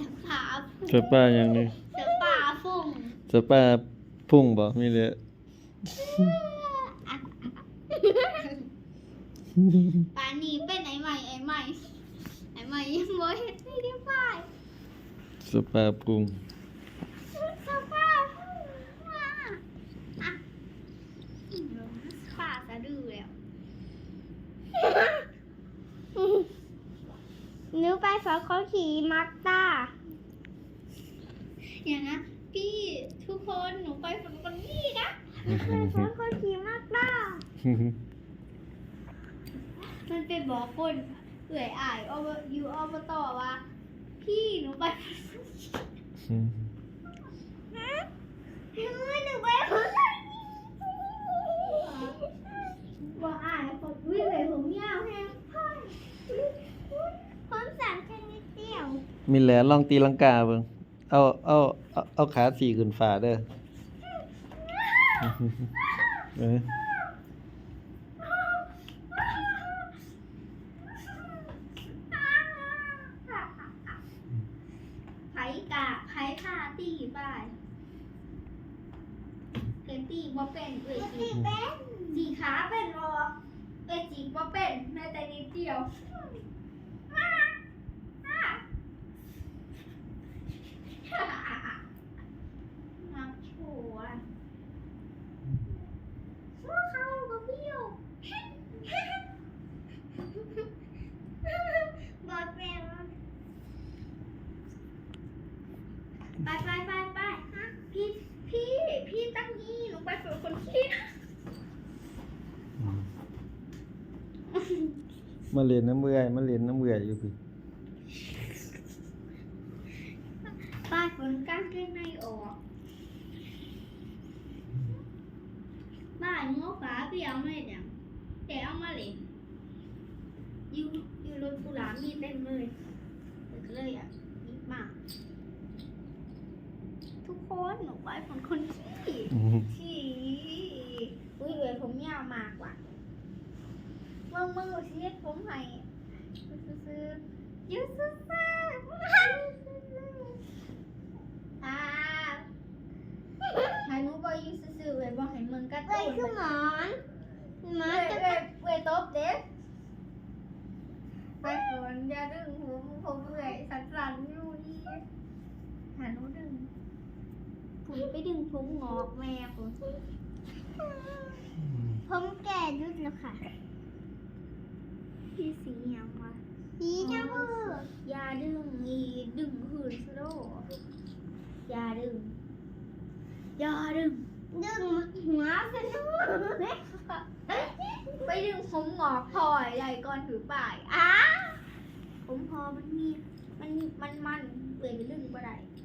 จะพาสปาอย่างนี้จะปาฟุ่งสปาพุ่งบ่มีเลยปานีเป็นไอ้ใหม่ไอ้ใหม่ไอ้ใหม่ยังบ่เฮ็ดไม่ได้พายสปาพุ่ง จะปาฟุ่งมาอะปาสะดือแล้ว หนูไป สอนเขาขี่มักต้าอย่างนะพี่ทุกคนหนูไปฝนคนนี้นะแม่สอนเขาขี่มักต้ามันเป็นบอกคนเอื่อยอายอบอยู่อบตว่า พี่หนูไปฝนคนนี้ หนูหนูไปสอน บอกอายผมวิ่งเลยผมยาวแฮง ผมสั่งแค่นิดเดียว มีแหลลองตีลังกาเบิ่งเอาเอาเอาเอาขาสี่ขึ้นฟ้าเด้อเออไผกะไผขาตีไปเกนตีบ่เป็นเอ้ยจีจีขาเป็นบ่เอ้ยจีบ่เป็นแม้แต่นิดเดียวมักชัวชัวเขาก็เบี้ยว บอกแม่ว่า ไปไปไปไปฮะพี่พี่พี่ตั้งนี้หนูไปฝึกคนขี้นะมาเล่นน้ำเบื่อยมาเล่นน้ำเบื่อยอยู่พี่ป้าฝนกางเกงในออกบ้านงอฟ้าเปียวไม่เดี๋ยวแต่เอามาเล่นอยู่อยู่รถกุหลาบมีเต็มเลยเปิดเลยอะนิดมาก ทุกคน หนูไปฝนคนขี้อืมที่อุ้ยเวผมยาวมากว่าเมื่อเมื่อชีวิตผมให้ซื้อๆอยืดซื้อๆอ่าให้หนูบอกอยืดซื้อๆเวยบอกให้มึงกระเอ้ตุ้ยนคือหมอนหมอเวยจะเวยเวยตบเด็กไปฝนอย่าดึงผมผมเวยสั่นๆอยู่นี่หาหนูดึงผมไป ดึงผมงอกแม่ผมผมแก่ยุดแล้วค่ะพี่สีหยังวะสีชมพูอยาดึงอีดึงหืนสโลอยาดึงอยาดึง ดึงหัวเป็นลูกไปดึงผมหงอกพลอยใหญ่ก่อนถือป่ายอ้าผมพอมันมีมันมันมันเปื่อยไปดึงบ่ได้